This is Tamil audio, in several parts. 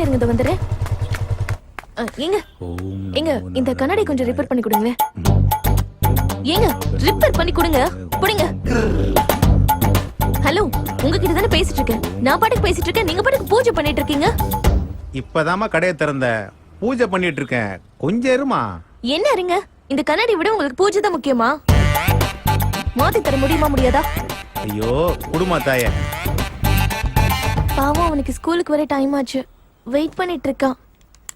நிமிஷம் இருங்க வந்துடுறேன் ஏங்க. ஏங்க இந்த கண்ணாடி கொஞ்சம் ரிப்பேர் பண்ணி கொடுங்க ஏங்க ரிப்பேர் பண்ணி கொடுங்க. புடிங்க. ஹலோ உங்ககிட்ட தானே பேசிட்டு இருக்கேன். நான் பாட்டுக்கு பேசிட்டு இருக்கேன். நீங்க பாட்டுக்கு பூஜை பண்ணிட்டு இருக்கீங்க. இப்பதாம்மா கடையை திறந்த. பூஜை பண்ணிட்டு இருக்கேன். கொஞ்சம் இருமா? என்ன இருங்க? இந்த கண்ணாடி விட உங்களுக்கு பூஜை தான் முக்கியமா? மாத்தி தர முடியுமா முடியாதா? ஐயோ குடுமா தாயே. பாவம் அவனுக்கு ஸ்கூலுக்கு வர டைம் ஆச்சு. வெயிட் பண்ணிட்டு இருக்கான்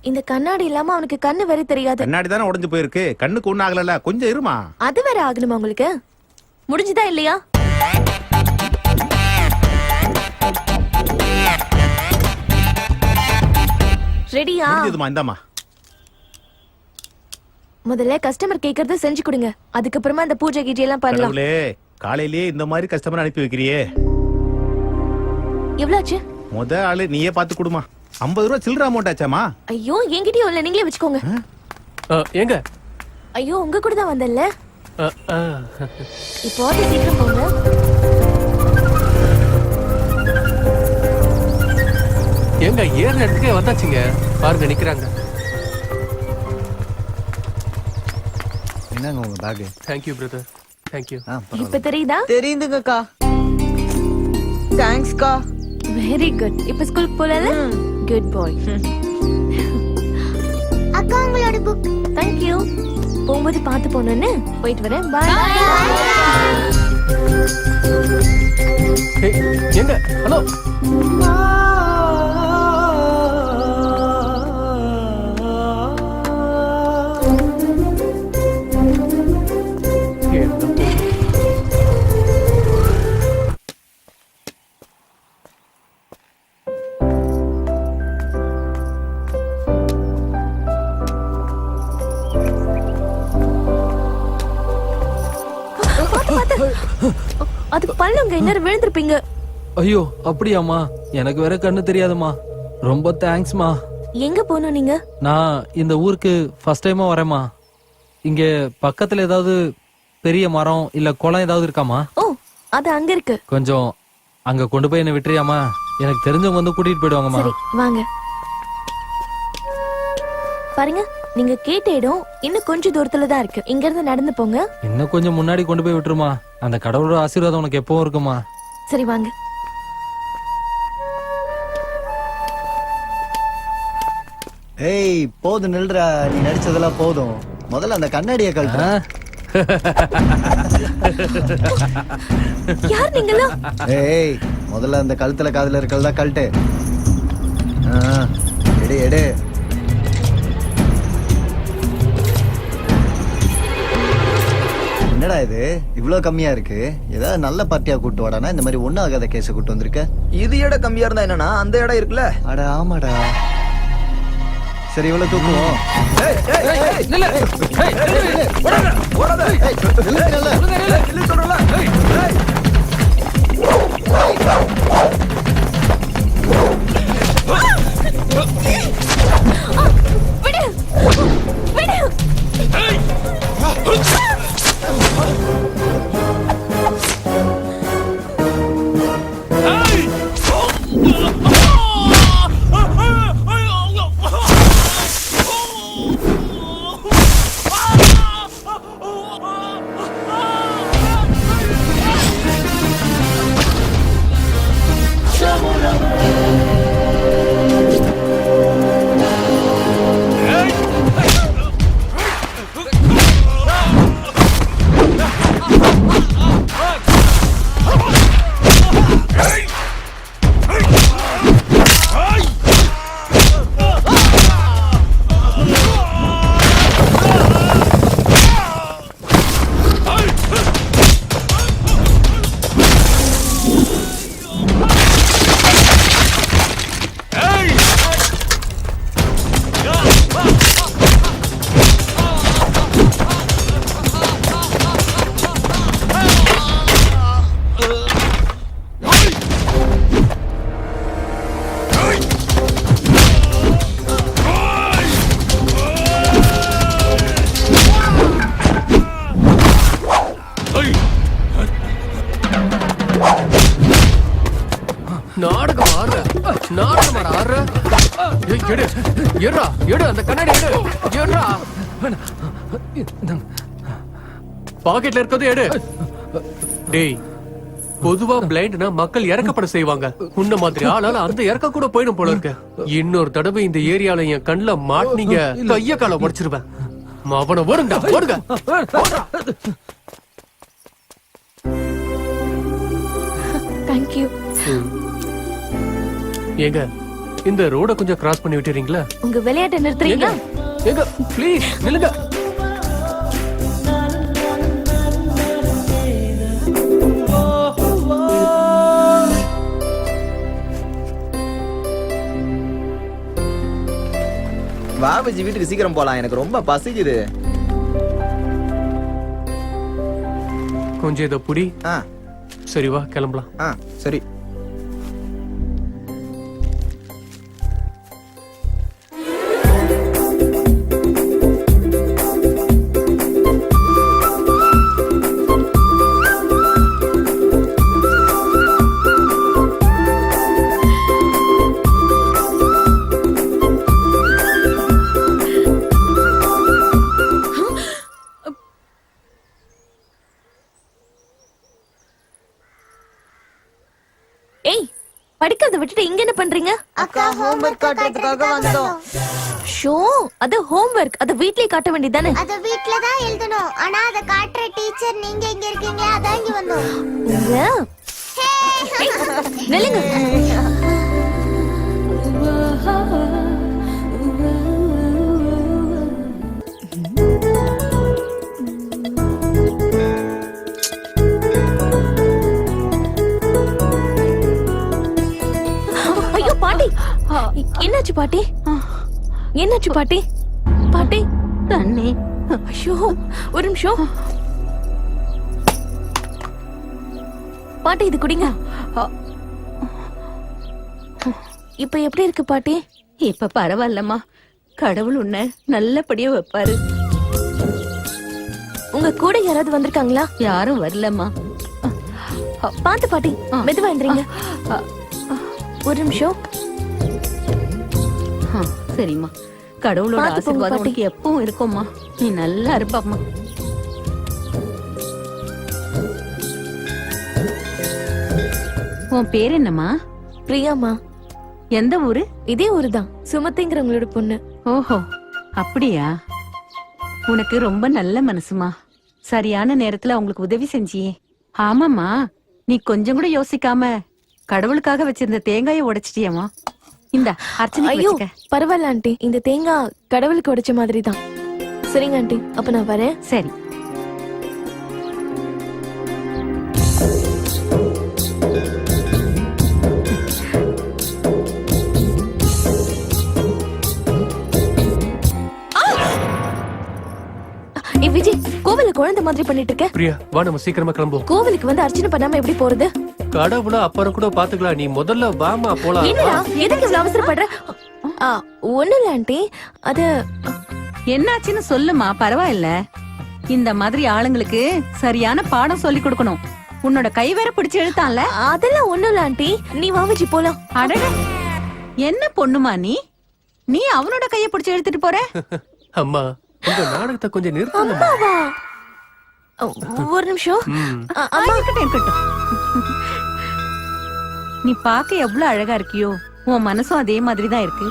இந்த கண்ணாடி இல்லாம அவனுக்கு கண்ணு வேற தெரியாது. கண்ணாடி தானே உடைஞ்சு போயிருக்கு? கண்ணுக்கு ஒண்ணு ஆகல கொஞ்சம் இருமா? அது வேற ஆகணுமா உங்களுக்கு? முடிஞ்சுதா இல்லையா? ரெடியா முடிஞ்சதுமா இந்தாம்மா. முதல்ல கஸ்டமர் கேக்குறத செஞ்சு கொடுங்க. அதுக்கப்புறமா இந்த பூஜை கீஜை எல்லாம் பண்ணலாம். கடவுளே காலையிலேயே இந்த மாதிரி கஸ்டமர் அனுப்பி வைக்கிறியே. எவ்வளவு ஆச்சு? முத ஆளு நீயே பார்த்து கொடுமா. ஐம்பது ரூபா சில்லற அமௌண்ட் ஆச்சாமா ஐயோ என்கிட்டயும் இல்ல. நீங்களே வச்சுக்கோங்க. ஆ, ஏங்க? ஐயோ உங்க கூட தான் ஆ. இப்போ சீக்கிரம் போங்க. ஏங்க ஏற இடத்துக்கே வந்தாச்சுங்க. பாருங்க நிக்கிறாங்க. என்னங்க உங்க பேக் தேங்க்யூ பிரதர் தேங்க்யூ இப்ப தெரியுதா? தெரியுதுங்கக்கா. தேங்க்ஸ்க்கா வெரி குட் இப்ப ஸ்கூலுக்கு போலல குட் பாய் அக்கா உங்களோட புக் தேங்க் யூ போகும்போது பார்த்து போனேன்னு போயிட்டு வரேன். பாய் ஏங்க? ஹலோ பல்லுங்க இன்னும் விழுந்திருப்பீங்க. ஐயோ அப்படியாம்மா? எனக்கு வேற கண்ணு தெரியாதும்மா. ரொம்ப தேங்க்ஸ்மா. எங்க போனோம் நீங்க? நான் இந்த ஊருக்கு ஃபர்ஸ்ட் டைமா வரேம்மா. இங்க பக்கத்துல ஏதாவது பெரிய மரம் இல்ல குளம் ஏதாவது இருக்காமா ஓ அது அங்க இருக்கு. கொஞ்சம் அங்க கொண்டு போய் என்ன விட்டுறியாமா எனக்கு தெரிஞ்சவங்க வந்து கூட்டிட்டு போயிடுவாங்கம்மா. சரி வாங்க. பாருங்க நீங்க கேட்ட இடம் இன்னும் கொஞ்சம் தூரத்துல தான் இருக்கு. இங்க இருந்து நடந்து போங்க. இன்னும் கொஞ்சம் முன்னாடி கொண்டு போய் விட்டுருமா? அந்த கடவுளோட ஆசீர்வாதம் உனக்கு எப்பவும் இருக்குமா? சரி வாங்க. ஏய் போதும் நில்றா. நீ நடிச்சதெல்லாம் போதும். முதல்ல அந்த கண்ணாடியை கழட்டுற. யார் நீங்களா ஏய் முதல்ல அந்த கழுத்துல காதுல இருக்கறதா கழட்டு. ஆ, எடு எடு. என்னடா இது? இவ்ளோ கம்மியா இருக்கு. ஏதாவது நல்ல பார்ட்டியா கூட்டு வாடானா? இந்த மாதிரி ஒண்ணு ஆகாத கேஸ கூட்டு வந்திருக்க? இது இடம் கம்மியா இருந்தா என்னன்னா அந்த இடம் இருக்குல்ல? அட ஆமாடா. சரி இவ்வளவு தூக்குவோம். பாக்கெட்ல இருக்கிறது எடு. டேய் பொதுவா பிளைண்ட்னா மக்கள் இறக்கப்பட செய்வாங்க. உன்ன மாதிரி ஆளால அந்த இறக்க கூட போயிடும் போல இருக்க. இன்னொரு தடவை இந்த ஏரியால என் கண்ணுல மாட்டினீங்க கைய கால உடைச்சிருவேன். அவனை ஓடுங்க தேங்க்யூ ஏங்க இந்த ரோட கொஞ்சம் கிராஸ் பண்ணி விட்டுறீங்களா? உங்க விளையாட்டை நிறுத்துறீங்களா? ஏங்க ப்ளீஸ் நில்லுங்க. வா விஜி வீட்டுக்கு சீக்கிரம் போலாம். எனக்கு ரொம்ப பசிக்குது. கொஞ்சம் இதை புடி. ஆ. சரி வா கிளம்பலாம். ஆ சரி. பண்றீங்க? அக்கா ஹோம்வொர்க் காட்டுறதுக்காக வந்தோம். ஷோ அது ஹோம்வொர்க் அத வீட்லயே காட்ட வேண்டியதானே அத வீட்ல தான் எழுதணும். ஆனா அத காட்டுற டீச்சர் நீங்க இங்க இருக்கீங்களா அதான் இங்க வந்தோம். நில்லுங்க. என்னாச்சு பாட்டி? என்னாச்சு பாட்டி? பாட்டி தண்ணி. ஐயோ ஒரு நிமிஷம். பாட்டி இது குடிங்க. இப்ப எப்படி இருக்கு பாட்டி? இப்ப பரவாயில்லம்மா. கடவுள் உன்னை நல்லபடியா வைப்பாரு. உங்க கூட யாராவது வந்திருக்காங்களா? யாரும் வரலம்மா. பாத்து பாட்டி மெதுவா ஒரு நிமிஷம். சரிம்மா. கடவுளோட பார்த்து போங்க, ஆசீர்வாதம் பாட்டி. உனக்கு எப்பவும் இருக்கும்மா. நீ நல்லா இருப்பாம்மா. உன் பேர் என்னம்மா? பிரியாமா எந்த ஊரு? இதே ஊருதான். சுமதிங்கிறவங்களோட பொண்ணு. ஓஹோ அப்படியா? உனக்கு ரொம்ப நல்ல மனசுமா. சரியான நேரத்துல அவங்களுக்கு உதவி செஞ்சியே. ஆமாம்மா நீ கொஞ்சம் கூட யோசிக்காம கடவுளுக்காக வச்சிருந்த தேங்காயை உடைச்சிட்டியம்மா. இந்த அர்ச்சனை ஐயோ வச்சுக்க. பரவாயில்ல ஆண்டி. இந்த தேங்காய் கடவுளுக்கு உடைச்ச மாதிரி தான் சரிங்க ஆண்டி. அப்ப நான் வரேன். சரி. விஜய் கோவில குழந்தை மாதிரி பண்ணிட்டு இருக்க? பிரியா வா நம்ம சீக்கிரமா கிளம்புவோம். கோவிலுக்கு வந்து அர்ச்சனை பண்ணாம எப்படி போறது? கடவுள அப்புறம் கூட பாத்துக்கலாம். நீ முதல்ல வாமா போலாம். என்னடா எதுக்கு இவ்வளவு அவசரப்படுற? ஆ, ஒண்ணும் இல்ல ஆண்டி. அது என்னாச்சுன்னு சொல்லுமா பரவாயில்ல. இந்த மாதிரி ஆளுங்களுக்கு சரியான பாடம் சொல்லி கொடுக்கணும். உன்னோட கை வேற பிடிச்சு எழுத்தான்ல அதெல்லாம் ஒண்ணும் இல்ல ஆண்டி. நீ வா விஜய் போலாம். அடட. என்ன பொண்ணுமா நீ? நீ அவனோட கைய பிடிச்சு எடுத்துட்டு போற? அம்மா உங்க நாடகத்தை கொஞ்சம் நிறுத்துங்க அம்மாவா? ஒரு நிமிஷம். அ, ஆ, அம்மா. இருக்கட்டும் இருக்கட்டும். நீ பார்க்க எவ்வளவு அழகா இருக்கியோ உன் மனசும் அதே மாதிரி தான் இருக்கு.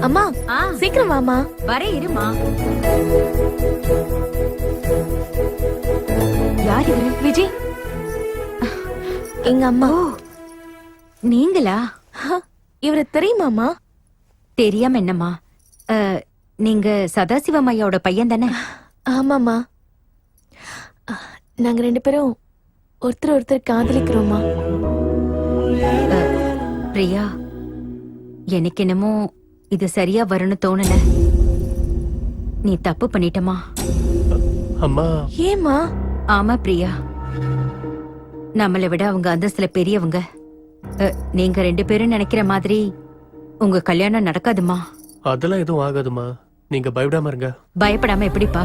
அம்மா ஆ. சீக்கிரம் வாமா வர இருமா. யார் இவரு? விஜய்? எங்க அம்மா. நீங்களா? இவரை தெரியுமாமா தெரியாம என்னம்மா? அஹ், நீங்க சதாசிவம் ஐயாவோட பையன் தானே? ஆமாமா நாங்க ரெண்டு பேரும் ஒருத்தர் ஒருத்தர் காதலிக்கிறோமா பிரியா எனக்கு என்னமோ இது சரியா வரும்னு தோணல. நீ தப்பு பண்ணிட்டமா அம்மா. ஏமா ஆமா பிரியா. நம்மளை விட அவங்க அந்தஸ்துல பெரியவங்க. அஹ், நீங்க ரெண்டு பேரும் நினைக்கிற மாதிரி உங்க கல்யாணம் நடக்காதுமா அதெல்லாம் எதுவும் ஆகாதுமா நீங்க பயப்படாம இருங்க. பயப்படாம எப்படிப்பா?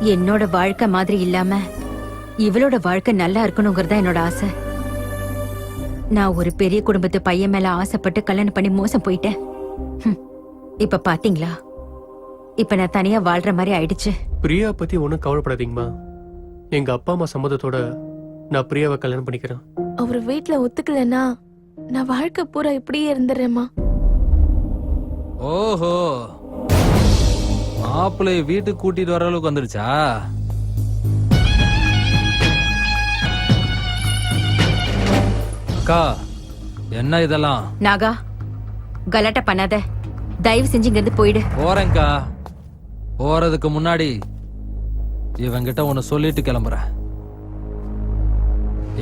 என்னோட வாழ்க்கை மாதிரி இல்லாம இவளோட வாழ்க்கை நல்லா இருக்கணுங்கிறது தான் என்னோட ஆசை. நான் ஒரு பெரிய குடும்பத்து பையன் மேல ஆசைப்பட்டு கல்யாணம் பண்ணி மோசம் போயிட்டேன். இப்ப பாத்தீங்களா? இப்ப நான் தனியா வாழ்ற மாதிரி ஆயிடுச்சு. பிரியா பத்தி ஒண்ணும் கவலைப்படாதீங்கம்மா. எங்க அப்பா அம்மா சம்மதத்தோட நான் பிரியாவை கல்யாணம் பண்ணிக்கிறேன். அவர் வீட்ல ஒத்துக்கலன்னா நான் வாழ்க்கை பூரா இப்படியே இருந்துடுறேம்மா. ஓஹோ. மாப்பிள்ளைய வீட்டுக்கு கூட்டிட்டு வர அளவுக்கு வந்துடுச்சா அக்கா என்ன இதெல்லாம்? நாகா கலாட்டா பண்ணாத. தயவு செஞ்சு இங்க இருந்து போயிடு. போறேன்க்கா. போறதுக்கு முன்னாடி இவங்கிட்ட ஒன்னு சொல்லிட்டு கிளம்புறேன்.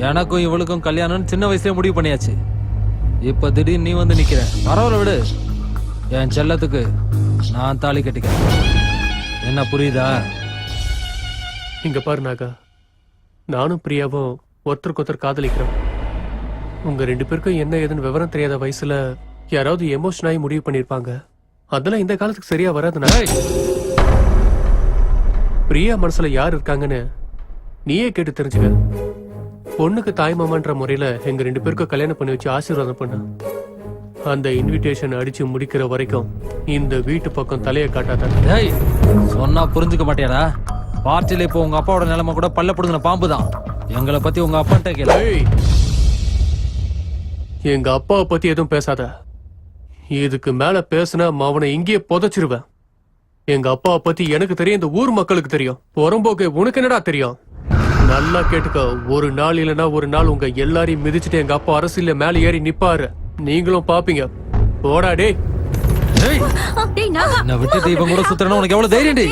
எனக்கும் இவளுக்கும் கல்யாணம் சின்ன வயசுலயே முடிவு பண்ணியாச்சு. இப்ப திடீர்னு நீ வந்து நிக்கிற. பரவாயில்ல விடு. என் செல்லத்துக்கு நான் தாலி கட்டிக்கிறேன். என்ன புரியுதா? இங்க பாரு நாகா. நானும் பிரியாவும் ஒருத்தருக்கு ஒருத்தர் காதலிக்கிறோம். உங்க ரெண்டு பேருக்கும் என்ன ஏதுன்னு விவரம் தெரியாத வயசுல யாராவது எமோஷன் ஆகி முடிவு பண்ணிருப்பாங்க அதெல்லாம் இந்த காலத்துக்கு சரியா வராதுண்ணா பிரியா மனசுல யார் இருக்காங்கன்னு நீயே கேட்டு தெரிஞ்சுக்க. பொண்ணுக்கு தாய்மாமன்ற முறையில எங்க ரெண்டு பேருக்கும் கல்யாணம் பண்ணி வச்சு ஆசீர்வாதம் பண்ண. அந்த இன்விடேஷன் அடிச்சு முடிக்கிற வரைக்கும் இந்த வீட்டு பக்கம் தலையை காட்டாத. டேய் சொன்னா புரிஞ்சுக்க மாட்டியாடா? பார்ட்டில இப்போ உங்க அப்பாவோட நிலைமை கூட பல்ல புடுங்கின பாம்பு தான். எங்களை பத்தி உங்க அப்பாட்ட கேளு. எங்க அப்பாவை பத்தி எதுவும் பேசாத. இதுக்கு மேல பேசினா அவனை இங்கேயே புதைச்சிருவேன். எங்க அப்பாவை பத்தி எனக்கு தெரியும் இந்த ஊர் மக்களுக்கு தெரியும். புறம்போக்கு உனக்கு என்னடா தெரியும்? நல்லா கேட்டுக்க ஒரு நாள் இல்லைன்னா ஒரு நாள் உங்க எல்லாரையும் மிதிச்சிட்டு எங்க அப்பா அரசியல்ல மேல ஏறி நிப்பாரு. நீங்களும் பாப்பீங்க. போடா டேய். என்ன விட்டுட்டு இவன் கூட சுத்துறேன்னா உனக்கு எவ்வளவு தைரியம் டேய்?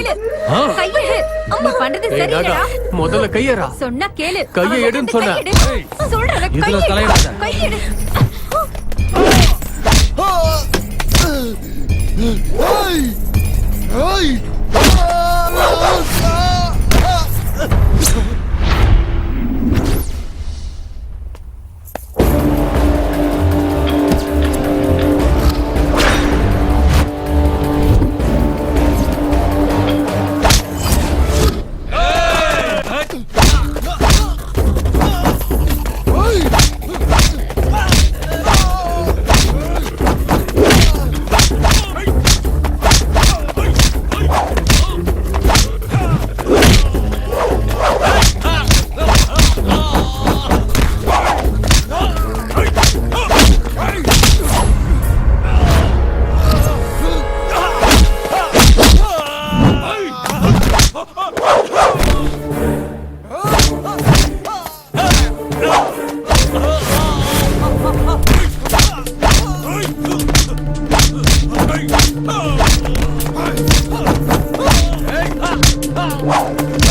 நீ பண்றது சரியில்லடா. முதல்ல கையறா சொன்னா கேளு. கையை எடுன்னு. கையெடு. சொல்றத இதுல கையெடு. இன்னொரு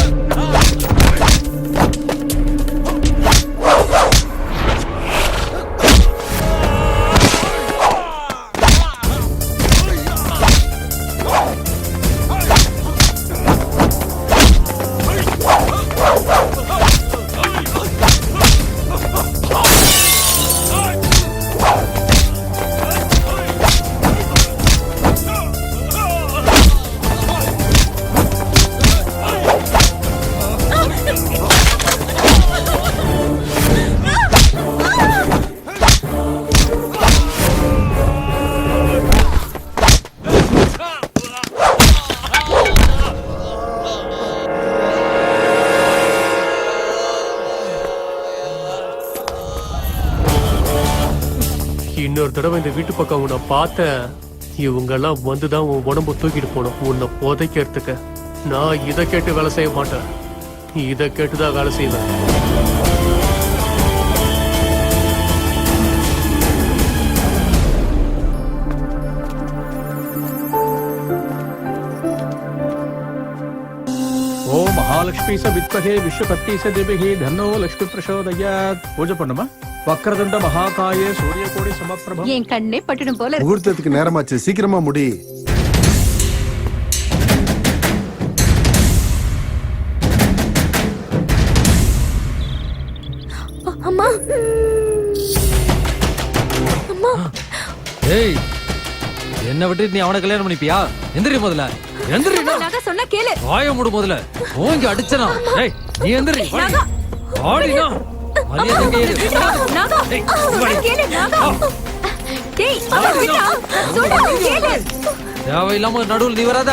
தடவை இந்த வீட்டு பக்கம் உன்னை பார்த்தேன் இவங்கெல்லாம் வந்துதான் உன் உடம்பு தூக்கிட்டு போகணும். உன்னை புதைக்கிறதுக்கு. நான் இதை கேட்டு வேலை செய்ய மாட்டேன். இதை கேட்டுதான் வேலை செய்வேன். ஓ மகாலட்சுமி ச வித்மகே விஸ்வபத்தி ச தேவிகி தன்னோ லட்சுமி பிரசோதயாத். பூஜை பண்ணுமா? வக்ரதுண்ட மகாகாய சூரிய கோடி சமப்பிரபம். என் கண்ணே பட்டுடும் போல இருக்கு. முகூர்த்தத்துக்கு நேரமாச்சு. சீக்கிரமா முடி. அம்மா. அம்மா. ஏய் என்ன விட்டு நீ அவனை கல்யாணம் பண்ணிப்பியா? எந்திரி முதல்ல. எந்திரி. நாகா சொன்னா கேளு. வாய மூடு முதல்ல. ஓங்கி அடிச்சனா. ஏய் நீ எந்திரி. வாடி. வாடினா. தேவையில்லாம நடுவில் நீ வராத.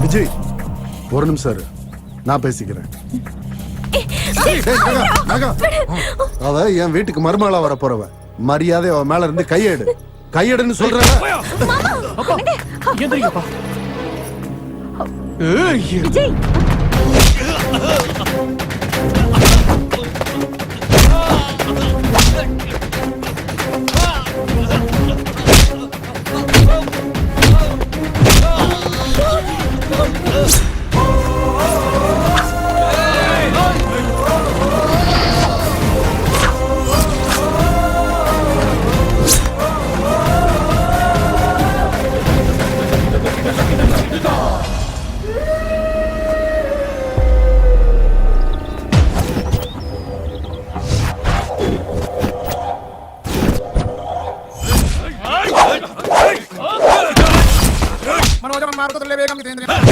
விஜய் ஒரு நிமிஷம் நான் பேசிக்கிறேன். அவ என் வீட்டுக்கு மருமகளா வர போறவ. மரியாதை அவ மேல இருந்து கையெடு. கையெடுன்னு சொல்றேன் எந்திரிங்கப்பா ஏய் விஜய் கடவுளே